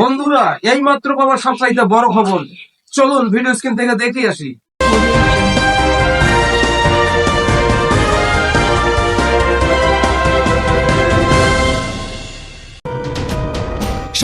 বন্ধুরা এই মাত্র পাওয়া সবচাইতে বড় খবর। চলুন ভিডিও স্ক্রিন থেকে দেখে আসি।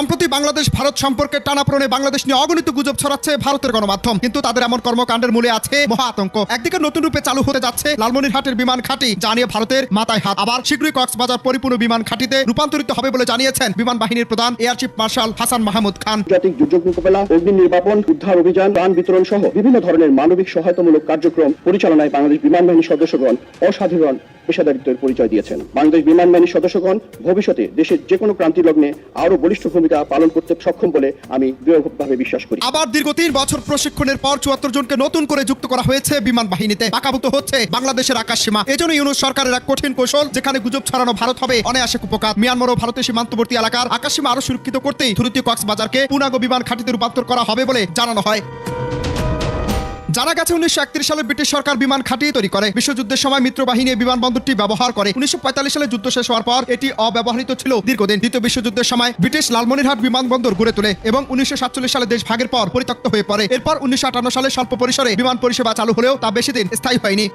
সম্প্রতি বাংলাদেশ, ভারত সম্পর্কে টানাপোড়েনে বাংলাদেশ নিয়ে অগণিত গুজব ছড়াচ্ছে ভারতের গণমাধ্যম। কিন্তু তাদের এমন কর্মকাণ্ডের মূলে আছে মহা আতঙ্ক। একদিকে নতুন রূপে চালু হতে যাচ্ছে লালমনিরহাটের বিমান ঘাঁটি, যা নিয়ে ভারতের মাথায় হাত। আবার শীঘ্রই কক্সবাজার পরিপূর্ণ বিমান ঘাঁটিতে রূপান্তরিত হবে বলে জানিয়েছেন বিমান বাহিনীর প্রধান air chief marshal Hasan Mahmud Khan. আন্তর্জাতিক দুর্যোগ মোকাবেলা, অগ্নি নির্বাপন, উদ্ধার অভিযান ত্রাণ বিতরণ সহ বিভিন্ন ধরনের মানবিক সহায়তামূলক কার্যক্রম পরিচালনায় বাংলাদেশ বিমান বাহিনীর সদস্যগণ, অসাধারণ পেশাদারিত্বের পরিচয় দিয়েছেন। বাংলাদেশ বিমান বাহিনীর সদস্যগণ ভবিষ্যতে দেশের যে কোনো ক্রান্তি লগ্নে আরও বলিষ্ঠ ভূমিকা পালন করতে সক্ষম বলে আমি দৃঢ়ভাবে বিশ্বাস করি। আবার দীর্ঘ তিন বছর প্রশিক্ষণের পর চুয়াত্তর জনকে নতুন করে যুক্ত করা হয়েছে বিমান বাহিনীতে। পাকাভূত হচ্ছে বাংলাদেশের আকাশ সীমা এজন্য ইউনুস সরকারের এক কঠিন কৌশল, যেখানে গুজব ছড়ানো ভারত হবে, অনায়াসে কুপকাত। মিয়ানমার ও ভারতের সীমান্তবর্তী এলাকার আকাশ সীমা আরও সুরক্ষিত করতেই থুরুতি কক্সবাজারকে পূর্ণাঙ্গ বিমান ঘাঁটিতে রূপান্তর করা হবে বলে জানানো হয়। জানা গেছে উনিশশো একত্রিশ সালে ব্রিটিশ সরকার বিমান খাটিয়ে তৈরি করে, বিশ্বযুদ্ধের সময় মিত্রবাহিনী বিমানবন্দরটি ব্যবহার করে। উনিশশো পঁয়তাল্লিশ সালে যুদ্ধ শেষ হওয়ার পর এটি অব্যবহৃত ছিল দীর্ঘদিন। দ্বিতীয় বিশ্বযুদ্ধের সময় ব্রিটিশ লালমনিরহাট বিমানবন্দর গড়ে তোলে এবং উনিশশো সাতচল্লিশ সালে দেশ ভাগের পর পরিত্যক্ত হয়ে পড়ে। এরপর উনিশশো আটান্ন সালে স্বল্প পরিসরে বিমান পরিষেবা চালু হলেও তা বেশি দিন স্থায়ী হয়নি।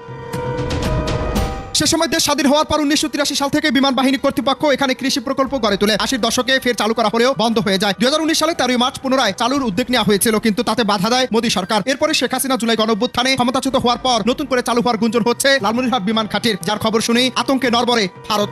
সে সময় দেশ স্বাধীন হওয়ার পর উনিশশো তিরাশি সাল থেকে বিমান বাহিনী কর্তৃপক্ষ এখানে কৃষি প্রকল্প গড়ে তোলে। আশির দশকে ফের চালু করা হলেও বন্ধ হয়ে যায়। দু হাজার উনিশ সালে তেরোই মার্চ পুনরায় চালুর উদ্যোগ নেওয়া হয়েছিল, কিন্তু তাতে বাধা দেয় মোদী সরকার। এরপরে শেখ হাসিনা জুলাই গণঅভ্যুত্থানে ক্ষমতাচ্যুত হওয়ার পর নতুন করে চালু হওয়ার গুঞ্জন হচ্ছে লালমনিরহাট বিমান খাটির যার খবর শুনেই আতঙ্কে নরবরে ভারত।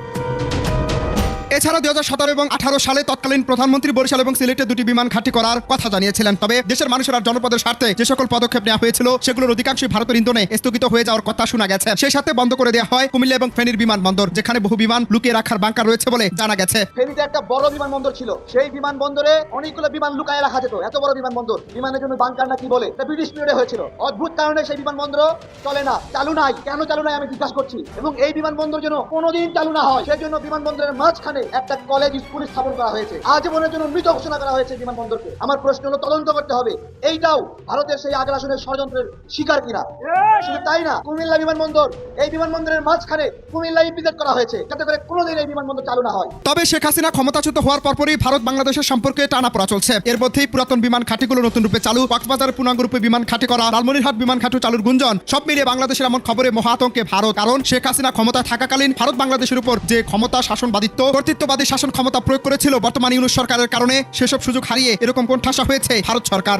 এছাড়া দুই হাজার সতেরো এবং আঠারো সালে তৎকালীন প্রধানমন্ত্রী বরিশাল এবং সিলেটে দুটি বিমান ঘাঁটি করার কথা জানিয়েছিলেন। তবে দেশের মানুষের আর জনপদের স্বার্থে যে সকল পদক্ষেপ নেওয়া হয়েছিল, সেগুলোর অধিকাংশই ভারতের ইন্ধনে স্থগিত হয়ে যাওয়ার কথা শোনা গেছে। সেই সাথে বন্ধ করে দেওয়া হয় কুমিল্লা এবং ফেনীর বিমানবন্দর যেখানে বহু বিমান লুকিয়ে রাখার বাংকার রয়েছে বলে জানা গেছে। ফেনীতে একটা বড় বিমানবন্দর ছিল। সেই বিমানবন্দরে অনেকগুলো বিমান লুকায় রাখা যেত। এত বড় বিমানবন্দর বিমানের জন্য বাংকার না কি বলে? ব্রিটিশ পিরিয়ডে হয়েছিল। অদ্ভুত কারণে সেই বিমানবন্দর চলে না। চালু নাই। কেন চালু নাই আমি জিজ্ঞাসা করছি। এবং এই বিমানবন্দর যেন কোনোদিন চালু না হয়, সেজন্য বিমানবন্দরের মাঝখানে একটা কলেজ স্কুল স্থাপন করা হয়েছে। আজীবনের জন্য মৃত ঘোষণা করা হয়েছে বিমানবন্দরকে। আমার প্রশ্ন হলো, তদন্ত করতে হবে। এইটাও ভারতের সেই আগ্রাসনের ষড়যন্ত্রের শিকার কিনা? শুধু তাই না, কুমিল্লা বিমানবন্দর, এই বিমানবন্দরের মাঝখানে কুমিল্লা ইপিজেড করা হয়েছে, যাতে করে কোনোদিন এই বিমানবন্দর চালু না হয়। তবে শেখ হাসিনা ক্ষমতাচ্যুত হওয়ার পরপরই ভারত বাংলাদেশের সম্পর্কে টানা পড়া চলছে। এর মধ্যেই পুরাতন বিমান ঘাটিগুলো নতুন রূপে চালু। কক্সবাজারের পূর্ণাঙ্গ রূপে বিমান ঘাটি করা, লালমনিরহাট বিমান ঘাটু চালুর গুঞ্জন। সব মিলিয়ে বাংলাদেশের এমন খবরে মহা আতঙ্কে ভারত। কারণ শেখ হাসিনা ক্ষমতা থাকাকালীন ভারত বাংলাদেশের উপর যে ক্ষমতা শাসনবাদিত্ব, কর্তৃত্ববাদী শাসন ক্ষমতা প্রয়োগ করেছিল বর্তমান ইউনুস সরকারের কারণে, সেসব সুযোগ হারিয়ে এরকম কোণঠাসা হয়েছে ভারত সরকার।